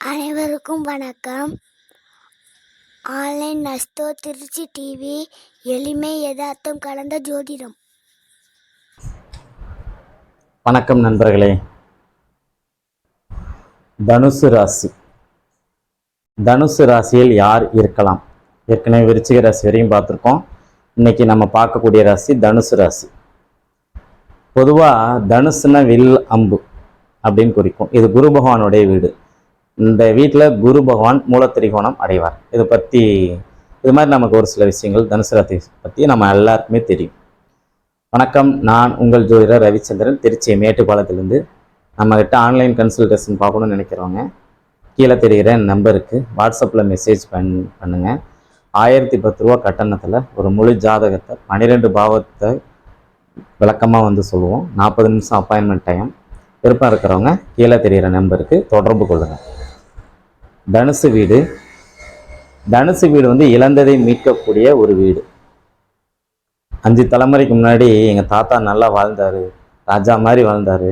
அனைவருக்கும் வணக்கம். Online நஸ்தோ Trichy TV எளிமை யதார்த்தம் கலந்த ஜோதிடம். வணக்கம் நண்பர்களே. தனுசு ராசி. தனுசு ராசியில் யார் இருக்கலாம்? ஏற்கனவே விருச்சிக ராசி வரையும் பார்த்துருக்கோம். இன்னைக்கு நம்ம பார்க்கக்கூடிய ராசி தனுசு ராசி. பொதுவாக தனுசுனா வில் அம்பு அப்படின்னு குறிக்கும். இது குரு பகவானுடைய வீடு. இந்த வீட்டில் குரு பகவான் மூலத்திரிகோணம் அடைவார். இதை பற்றி இது மாதிரி நமக்கு ஒரு சில விஷயங்கள் தனுசு ராசி பற்றி நம்ம எல்லாருக்குமே தெரியும். வணக்கம். நான் உங்கள் ஜோதிடர் ரவிச்சந்திரன். திருச்சி மேட்டுப்பாளத்திலிருந்து நம்மக்கிட்ட ஆன்லைன் கன்சல்டேஷன் பார்க்கணும்னு நினைக்கிறவங்க கீழே தெரிகிற நம்பருக்கு வாட்ஸ்அப்பில் மெசேஜ் பண் பண்ணுங்கள் ஆயிரத்தி பத்து ரூபா கட்டணத்தில் ஒரு முழு ஜாதகத்தை பன்னிரெண்டு பாவத்தை விளக்கமாக வந்து சொல்லுவோம். நாற்பது நிமிஷம் அப்பாயின்மெண்ட் டைம் விருப்பம் இருக்கிறவங்க கீழே தெரிகிற நம்பருக்கு தொடர்பு கொள்ளுங்கள் தனுசு வீடு. தனுசு வீடு வந்து இழந்ததை மீட்கக்கூடிய ஒரு வீடு. அஞ்சு தலைமுறைக்கு முன்னாடி எங்கள் தாத்தா நல்லா வாழ்ந்தார். ராஜா மாதிரி வாழ்ந்தார்.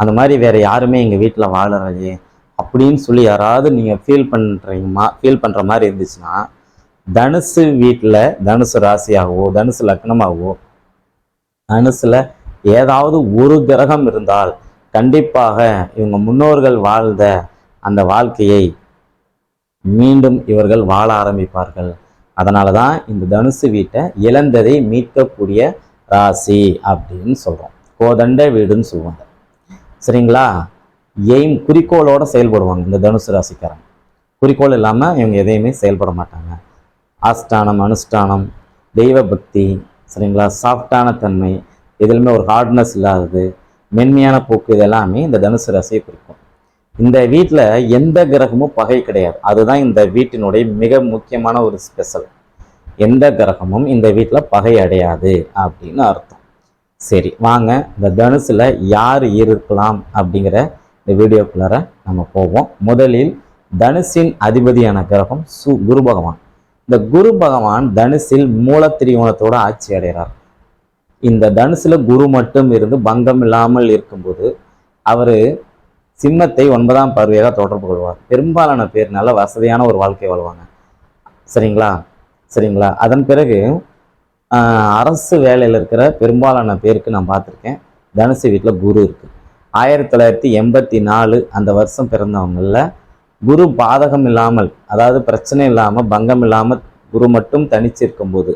அந்த மாதிரி வேறு யாருமே எங்கள் வீட்டில் வாழலையே. அப்படின்னு சொல்லி யாராவது நீங்கள் ஃபீல் பண்ணுறீங்கம்மா ஃபீல் பண்ணுற மாதிரி இருந்துச்சுன்னா தனுசு வீட்டில் தனுசு ராசியாகவோ தனுசு லக்னமாகவோ தனுசில் ஏதாவது ஒரு கிரகம் இருந்தால் கண்டிப்பாக இவங்க முன்னோர்கள் வாழ்ந்த அந்த வாழ்க்கையை மீண்டும் இவர்கள் வாழ ஆரம்பிப்பார்கள். அதனால தான் இந்த தனுசு வீட்டை இழந்ததை மீட்கக்கூடிய ராசி அப்படின்னு சொல்கிறோம் கோதண்ட வீடுன்னு சொல்லுவாங்க. சரிங்களா? எய்ம் குறிக்கோளோடு செயல்படுவாங்க இந்த தனுசு ராசிக்காரன் குறிக்கோள் இல்லாமல் இவங்க எதையுமே செயல்பட மாட்டாங்க. ஆஸ்தானம் அனுஷ்டானம் தெய்வ பக்தி சரிங்களா? சாஃப்டான தன்மை எதுலையுமே ஒரு ஹார்ட்னஸ் இல்லாதது மென்மையான போக்கு இதெல்லாமே இந்த தனுசு ராசியை குறிக்கும். இந்த வீட்டில் எந்த கிரகமும் பகை கிடையாது. அதுதான் இந்த வீட்டினுடைய மிக முக்கியமான ஒரு ஸ்பெஷல் எந்த கிரகமும் இந்த வீட்டில் பகை அடையாது அப்படின்னு அர்த்தம். சரி வாங்க இந்த தனுசில் யார் இருக்கலாம் அப்படிங்கிற இந்த வீடியோக்குள்ளார நம்ம போவோம். முதலில் தனுசின் அதிபதியான கிரகம் சு குரு பகவான். இந்த குரு பகவான் தனுசில் மூலத்திரிகோணத்தோட ஆட்சி அடைகிறார். இந்த தனுசில் குரு மட்டும் இருந்து பங்கம் இல்லாமல் இருக்கும்போது அவர் சிம்மத்தை ஒன்பதாம் பார்வையாக தொடர்பு கொள்வார். பெரும்பாலான பேர் நல்ல வசதியான ஒரு வாழ்க்கை வாழ்வாங்க. சரிங்களா? சரிங்களா? அதன் பிறகு அரசு வேலையில் இருக்கிற பெரும்பாலான பேருக்கு நான் பார்த்துருக்கேன். தனுசு வீட்டில் குரு இருக்குது ஆயிரத்தி தொள்ளாயிரத்தி எண்பத்தி நாலு அந்த வருஷம் பிறந்தவங்களில் குரு பாதகம் இல்லாமல் அதாவது பிரச்சனை இல்லாமல் பங்கம் இல்லாமல் குரு மட்டும் தனிச்சு இருக்கும்போது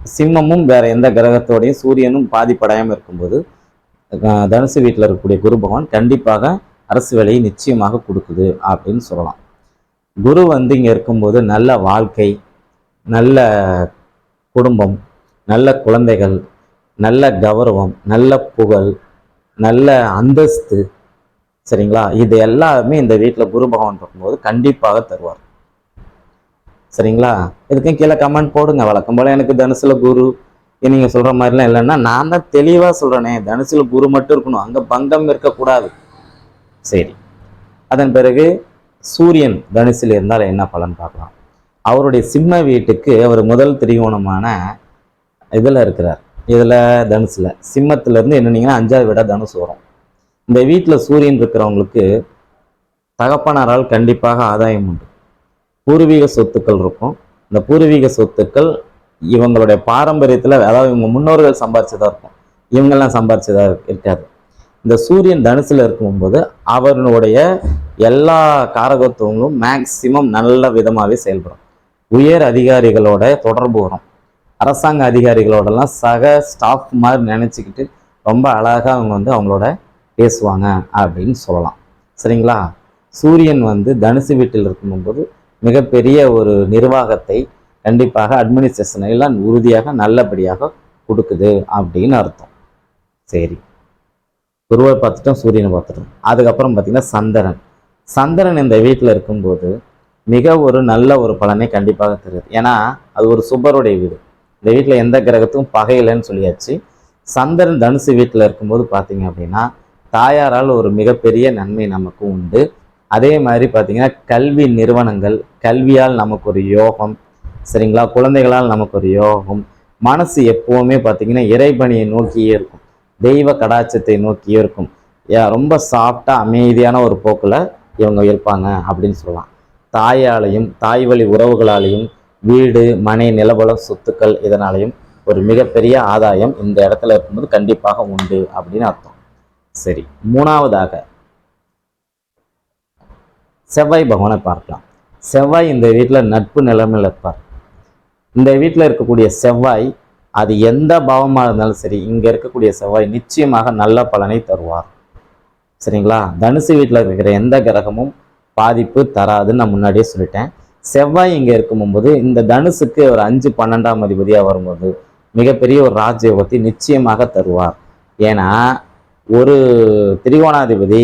சிம்மமும் வேற எந்த கிரகத்தோடையும் சூரியனும் பாதிப்படையாமல் இருக்கும்போது தனுசு வீட்டில் இருக்கக்கூடிய குரு பகவான் கண்டிப்பாக அரசு வேலையை நிச்சயமாக கொடுக்குது அப்படின்னு சொல்லலாம். குரு வந்து இங்கே இருக்கும்போது நல்ல வாழ்க்கை நல்ல குடும்பம் நல்ல குழந்தைகள் நல்ல கௌரவம் நல்ல புகழ் நல்ல அந்தஸ்து சரிங்களா? இது எல்லாமே இந்த வீட்டில் குரு பகவான் இருக்கும்போது கண்டிப்பாக தருவார். சரிங்களா? இதுக்கும் கீழே கமெண்ட் போடுங்க. வழக்கம் போல எனக்கு தனுசுல குரு நீங்கள் சொல்கிற மாதிரிலாம் இல்லைன்னா நான் தான் தெளிவாக சொல்கிறேனே தனுசில் குரு மட்டும் இருக்கணும் அங்கே பங்கம் இருக்கக்கூடாது. சரி. அதன் பிறகு சூரியன் தனுசில் இருந்தால் என்ன பலன் பார்க்கலாம்? அவருடைய சிம்ம வீட்டுக்கு அவர் முதல் திரிகோணமான இதில் இருக்கிறார். இதில் தனுசில். சிம்மத்திலேருந்து என்னன்னீங்கன்னா அஞ்சாவது விட தனுசு வரும். இந்த வீட்டில் சூரியன் இருக்கிறவங்களுக்கு தகப்பனாரால் கண்டிப்பாக ஆதாயம் உண்டு. பூர்வீக சொத்துக்கள் இருக்கும். இந்த பூர்வீக சொத்துக்கள் இவங்களுடைய பாரம்பரியத்தில் அதாவது இவங்க முன்னோர்கள் சம்பாரிச்சதாக இருக்கும். இவங்கெல்லாம் சம்பாரிச்சதாக இருக்காது. இந்த சூரியன் தனுசில் இருக்கும்போது அவர்களுடைய எல்லா காரகத்துவங்களும் மேக்சிமம் நல்ல விதமாகவே செயல்படும். உயர் அதிகாரிகளோட தொடர்பு வரும். அரசாங்க அதிகாரிகளோடலாம் சக ஸ்டாஃப் மாதிரி நினச்சிக்கிட்டு ரொம்ப அழகாக அவங்க வந்து அவங்களோட பேசுவாங்க அப்படின்னு சொல்லலாம். சரிங்களா? சூரியன் வந்து தனுசு வீட்டில் இருக்கும்போது மிகப்பெரிய ஒரு நிர்வாகத்தை கண்டிப்பாக அட்மினிஸ்ட்ரேஷன் எல்லாம் உறுதியாக நல்லபடியாக கொடுக்குது அப்படின்னு அர்த்தம். சரி. குருவை பார்த்துட்டோம் சூரியனை பார்த்துட்டோம். அதுக்கப்புறம் பார்த்தீங்கன்னா சந்திரன். சந்திரன் இந்த வீட்டில் இருக்கும்போது மிக ஒரு நல்ல ஒரு பலனை கண்டிப்பாக தருது. ஏன்னா அது ஒரு சுபருடைய வீடு. இந்த வீட்டில் எந்த கிரகத்துக்கும் பகையில்லைன்னு சொல்லியாச்சு. சந்திரன் தனுசு வீட்டில் இருக்கும்போது பார்த்தீங்க அப்படின்னா தாயாரால் ஒரு மிகப்பெரிய நன்மை நமக்கு உண்டு. அதே மாதிரி பார்த்தீங்கன்னா கல்வி நிறுவனங்கள் கல்வியால் நமக்கு ஒரு யோகம் சரிங்களா? குழந்தைகளால் நமக்கு ஒரு யோகம். மனசு எப்போவுமே பார்த்தீங்கன்னா இறைபணியை நோக்கியே இருக்கும். தெய்வ கடாச்சத்தை நோக்கியே இருக்கும். யா- ரொம்ப சாஃப்டாக அமைதியான ஒரு போக்கில் இவங்க இருப்பாங்க அப்படின்னு சொல்லலாம். தாயாலையும் தாய் வழி உறவுகளாலையும் வீடு மனை நிலபலம் சொத்துக்கள் இதனாலையும் ஒரு மிகப்பெரிய ஆதாயம் இந்த இடத்துல இருக்கும்போது கண்டிப்பாக உண்டு அப்படின்னு அர்த்தம். சரி மூணாவதாக. செவ்வாய் பகவானை பார்க்கலாம். செவ்வாய் இந்த வீட்டில் நட்பு நிலைமையில் இருப்பார். இந்த வீட்டில் இருக்கக்கூடிய செவ்வாய் அது எந்த பாவமாக இருந்தாலும் சரி இங்கே இருக்கக்கூடிய செவ்வாய் நிச்சயமாக நல்ல பலனை தருவார். சரிங்களா? தனுசு வீட்டில் இருக்கிற எந்த கிரகமும் பாதிப்பு தராதுன்னு நான் முன்னாடியே சொல்லிட்டேன். செவ்வாய் இங்கே இருக்கும்போது இந்த தனுசுக்கு ஒரு அஞ்சு பன்னெண்டாம் அதிபதியாக வரும்போது மிகப்பெரிய ஒரு ராஜயோகத்தை நிச்சயமாக தருவார். ஏன்னா ஒரு திரிகோணாதிபதி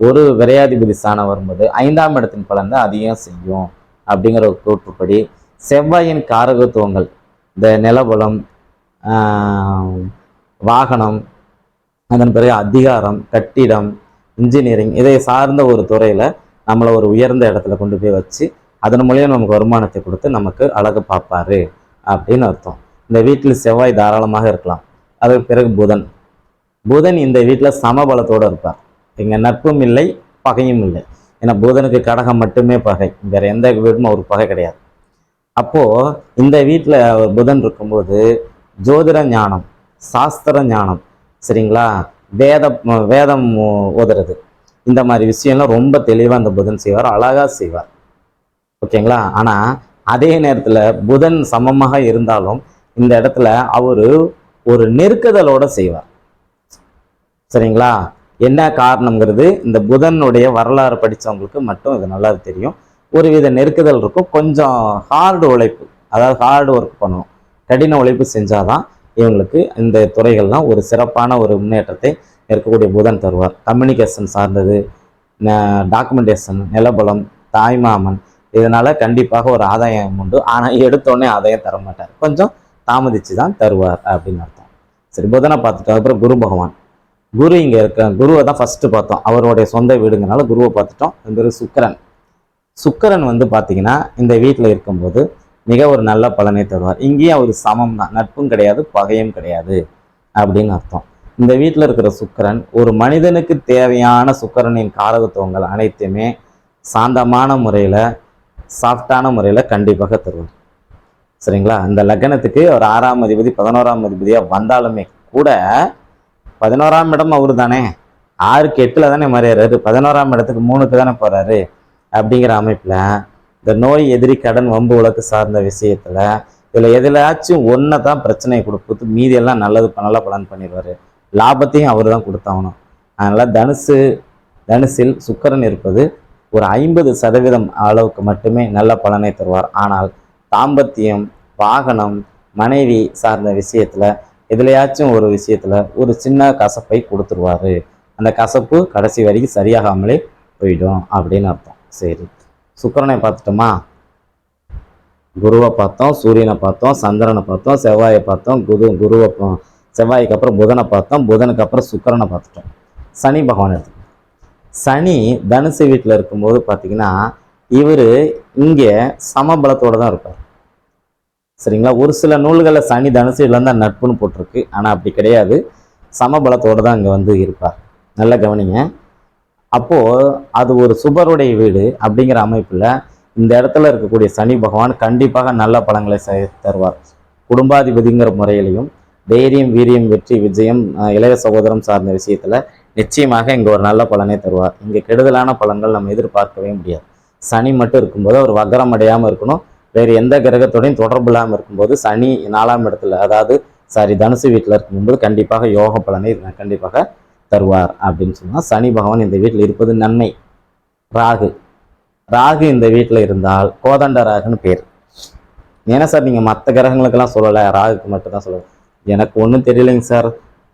ஒரு விரையாதிபதி ஸ்தானம் வரும்போது ஐந்தாம் இடத்தின் பலன் தான் அதிகம் செய்யும் அப்படிங்கிற ஒரு கூற்றுப்படி செவ்வாயின் காரகத்துவங்கள் இந்த நிலபலம் வாகனம் அதன் பிறகு அதிகாரம் கட்டிடம் இன்ஜினியரிங் இதை சார்ந்த ஒரு துறையில் நம்மளை ஒரு உயர்ந்த இடத்துல கொண்டு போய் வச்சு அதன் மூலியம் நமக்கு வருமானத்தை கொடுத்து நமக்கு அழகு பார்ப்பாரு அப்படின்னு அர்த்தம். இந்த வீட்டில் செவ்வாய் தாராளமாக இருக்கலாம். அதற்கு பிறகு புதன். புதன் இந்த வீட்டில் சமபலத்தோடு இருப்பார். இங்கே நட்பும் இல்லை பகையும் இல்லை. ஏன்னா புதனுக்கு கடகம் மட்டுமே பகை. வேறு எந்த வீடும் ஒரு பகை கிடையாது. அப்போ இந்த வீட்டில் புதன் இருக்கும்போது ஜோதிட ஞானம் சாஸ்திர ஞானம் சரிங்களா? வேத வேதம் ஓதுறது. இந்த மாதிரி விஷயம்லாம் ரொம்ப தெளிவாக அந்த புதன் செய்வார் அழகாக செய்வார். ஓகேங்களா? ஆனால் அதே நேரத்தில் புதன் சமமாக இருந்தாலும் இந்த இடத்துல அவர் ஒரு நெருக்குதலோடு செய்வார். சரிங்களா? என்ன காரணங்கிறது இந்த புதனுடைய வரலாறு படித்தவங்களுக்கு மட்டும் இது நல்லா தெரியும். ஒரு வித நெருக்குதல் இருக்கும். கொஞ்சம் ஹார்டு உழைப்பு அதாவது ஹார்டு ஒர்க் பண்ணணும். கடின உழைப்பு செஞ்சாதான் இவங்களுக்கு இந்த துறைகள்லாம் ஒரு சிறப்பான ஒரு முன்னேற்றத்தை இருக்கக்கூடிய புதன் தருவார். கம்யூனிகேஷன் சார்ந்தது டாக்குமெண்டேஷன் நிலபலம் தாய்மாமன் இதனால் கண்டிப்பாக ஒரு ஆதாயம் உண்டு. ஆனால் எடுத்தோடனே ஆதாயம் தர மாட்டார். கொஞ்சம் தாமதித்து தான் தருவார் அப்படின்னு அர்த்தம். சரி புதனை பார்த்துட்டோம். அப்புறம் குரு பகவான். குரு இங்கே இருக்க குருவை தான் ஃபஸ்ட்டு பார்த்தோம். அவருடைய சொந்த வீடுங்கனால குருவை பார்த்துட்டோம். அது பேர் சுக்கரன். சுக்கரன் வந்து பார்த்தீங்கன்னா இந்த வீட்டில் இருக்கும்போது மிக ஒரு நல்ல பலனை தருவார். இங்கேயும் அவர் சமம் தான் நட்பும் கிடையாது பகையும் கிடையாது அப்படின்னு அர்த்தம். இந்த வீட்டில் இருக்கிற சுக்கிரன் ஒரு மனிதனுக்கு தேவையான சுக்கரனின் காரகத்துவங்கள் அனைத்துமே சாந்தமான முறையில் சாஃப்டான முறையில் கண்டிப்பாக தருவார். சரிங்களா? இந்த லக்னத்துக்கு ஒரு ஆறாம் அதிபதி பதினோராம் அதிபதியாக வந்தாலுமே கூட பதினோராம் இடம் அவரு தானே ஆறுக்கு எட்டில் தானே மறையிறாரு பதினோராம் இடத்துக்கு மூணுக்கு தானே போகிறாரு அப்படிங்கிற அமைப்பில் இந்த நோய் எதிரி கடன் வம்பு உலக்கு சார்ந்த விஷயத்தில் இதில் எதிலாச்சும் ஒன்றை தான் பிரச்சனையை கொடுத்து மீதியெல்லாம் நல்லது நல்லா பலன் பண்ணிடுவார். லாபத்தையும் அவர் தான் கொடுத்தாகணும். அதனால் தனுசு தனுசில் சுக்கரன் இருப்பது ஒரு ஐம்பது சதவீதம் அளவுக்கு மட்டுமே நல்ல பலனை தருவார். ஆனால் தாம்பத்தியம் வாகனம் மனைவி சார்ந்த விஷயத்தில் எதுலையாச்சும் ஒரு விஷயத்தில் ஒரு சின்ன கசப்பை கொடுத்துருவாரு. அந்த கசப்பு கடைசி வரைக்கும் சரியாகாமலே போயிடும் அப்படின்னு அர்த்தம். சரி. சுக்கரனை பார்த்துட்டோமா? குருவை பார்த்தோம் சூரியனை பார்த்தோம் சந்திரனை பார்த்தோம் செவ்வாயை பார்த்தோம் குரு குருவை செவ்வாய்க்கு அப்புறம் புதனை பார்த்தோம் புதனுக்கு அப்புறம் சுக்கரனை பார்த்துட்டோம். சனி பகவான் எடுத்து சனி தனுசு வீட்டில் இருக்கும்போது பார்த்தீங்கன்னா இவர் இங்கே சமபலத்தோடு தான் இருப்பார். சரிங்களா? ஒரு சில நூல்களில் சனி தனுசு வீட்டில் தான் நட்புன்னு போட்டிருக்கு. ஆனால் அப்படி கிடையாது. சமபலத்தோடு தான் இங்கே வந்து இருப்பார். நல்லா கவனிங்க. அப்போது அது ஒரு சுபருடைய வீடு அப்படிங்கிற அமைப்பில் இந்த இடத்துல இருக்கக்கூடிய சனி பகவான் கண்டிப்பாக நல்ல பலங்களை செய்- தருவார். குடும்பாதிபதிங்கிற முறையிலையும் தைரியம் வீரியம் வெற்றி விஜயம் இளைய சகோதரம் சார்ந்த விஷயத்தில் நிச்சயமாக இங்கே ஒரு நல்ல பலனை தருவார். இங்கே கெடுதலான பலன்கள் நம்ம எதிர்பார்க்கவே முடியாது. சனி மட்டும் இருக்கும்போது அவர் வக்கரம் அடையாமல் இருக்கணும். வேறு எந்த கிரகத்தோடையும் தொடர்பு இல்லாமல் இருக்கும்போது சனி நாலாம் இடத்துல அதாவது சாரி தனுசு வீட்டில் இருக்கும்போது கண்டிப்பாக யோக பலனை கண்டிப்பாக தருவார் அப்படின்னு சொன்னால் சனி பகவான் இந்த வீட்டில் இருப்பது நன்மை. ராகு. ராகு இந்த வீட்டில் இருந்தால் கோதண்ட ராகுன்னு பேர். ஏன்னா சார் நீங்கள் மற்ற கிரகங்களுக்கெல்லாம் சொல்லலை ராகுக்கு மட்டும்தான் தான் எனக்கு ஒன்றும் தெரியலைங்க சார்.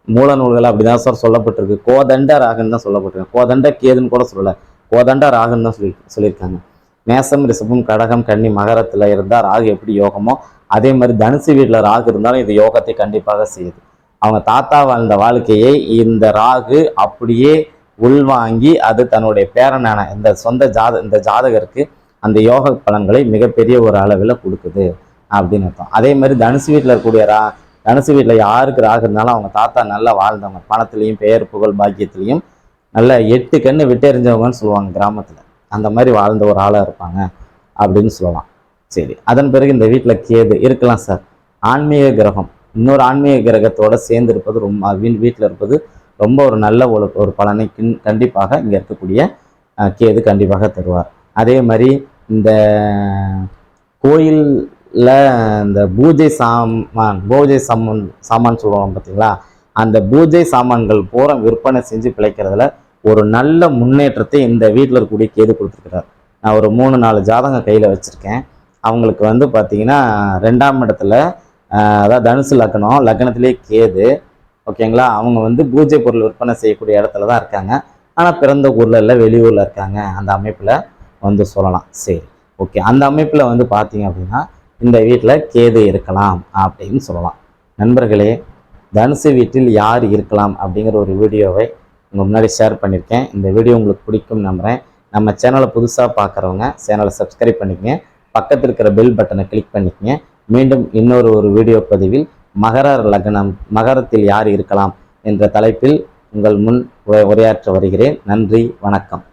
மூல நூல்கள் அப்படிதான் சார் சொல்லப்பட்டிருக்கு. கோதண்ட ராகுன்னு தான் சொல்லப்பட்டிருக்கு. கோதண்ட கேதுன்னு கூட சொல்லலை. கோதண்ட ராகுன்னு தான் சொல்லி சொல்லியிருக்காங்க. மேசம் ரிசபம் கடகம் கன்னி மகரத்தில் இருந்தால் ராகு எப்படி யோகமோ அதே மாதிரி தனுசு வீட்டில் ராகு இருந்தாலும் இது யோகத்தை கண்டிப்பாக செய்யுது. அவங்க தாத்தா வாழ்ந்த வாழ்க்கையை இந்த ராகு அப்படியே உள்வாங்கி அது தன்னுடைய பேரனான இந்த சொந்த ஜாத இந்த ஜாதகருக்கு அந்த யோக பலன்களை மிகப்பெரிய ஒரு அளவில் கொடுக்குது அப்படின்னு அர்த்தம். அதே மாதிரி தனுசு வீட்டில் இருக்கக்கூடிய ரா தனுசு வீட்டில் யாருக்கு ராகு இருந்தாலும் அவங்க தாத்தா நல்லா வாழ்ந்தவங்க. பணத்துலேயும் பெயர் புகழ் பாக்கியத்துலேயும் நல்ல எட்டு கண்ணு விட்டெறிஞ்சவங்கன்னு சொல்லுவாங்க கிராமத்தில். அந்த மாதிரி வாழ்ந்த ஒரு ஆளாக இருப்பாங்க அப்படின்னு சொல்லலாம். சரி அதன் பிறகு இந்த வீட்டில் கேது இருக்கலாம் சார். ஆன்மீக கிரகம். இன்னொரு ஆன்மீக கிரகத்தோட சேர்ந்து இருப்பது ரொம்ப வீட்டில் இருப்பது ரொம்ப ஒரு நல்ல ஒரு ஒரு பலனை கின்- கண்டிப்பாக இங்கே இருக்கக்கூடிய கேது கண்டிப்பாக தருவார். அதே மாதிரி இந்த கோயிலில் இந்த பூஜை சாமான் பூஜை சாமான் சாமான் சொல்லுவாங்க பார்த்தீங்களா அந்த பூஜை சாமான்கள் பூரா விற்பனை செஞ்சு பிழைக்கிறதுல ஒரு நல்ல முன்னேற்றத்தை இந்த வீட்டில் இருக்கக்கூடிய கேது கொடுத்துருக்கிறார். நான் ஒரு மூணு நாலு ஜாதகம் கையில் வச்சுருக்கேன். அவங்களுக்கு வந்து பார்த்தீங்கன்னா ரெண்டாம் இடத்துல அதாவது தனுசு லக்னம் லக்னத்திலே கேது. ஓகேங்களா? அவங்க வந்து பூஜை பொருள் விற்பனை செய்யக்கூடிய இடத்துல தான் இருக்காங்க. ஆனால் பிறந்த ஊரில் இல்லை வெளியூரில் இருக்காங்க. அந்த அமைப்பில் வந்து சொல்லலாம். சரி. ஓகே. அந்த அமைப்பில் வந்து பார்த்தீங்க அப்படின்னா இந்த வீட்டில் கேது இருக்கலாம் அப்படின்னு சொல்லலாம். நண்பர்களே தனுசு வீட்டில் யார் இருக்கலாம் அப்படிங்கிற ஒரு வீடியோவை உங்கள் முன்னாடி ஷேர் பண்ணியிருக்கேன். இந்த வீடியோ உங்களுக்கு பிடிக்கும் நம்புகிறேன் நம்ம சேனலை புதுசாக பார்க்குறவங்க சேனலை சப்ஸ்கிரைப் பண்ணிக்கங்க. பக்கத்தில் இருக்கிற பெல் பட்டனை கிளிக் பண்ணிக்கங்க. மீண்டும் இன்னொரு ஒரு வீடியோ பதிவில் மகர லக்னம் மகரத்தில் யார் இருக்கலாம் என்ற தலைப்பில் உங்கள் முன் உரையாற்ற வருகிறேன். நன்றி வணக்கம்.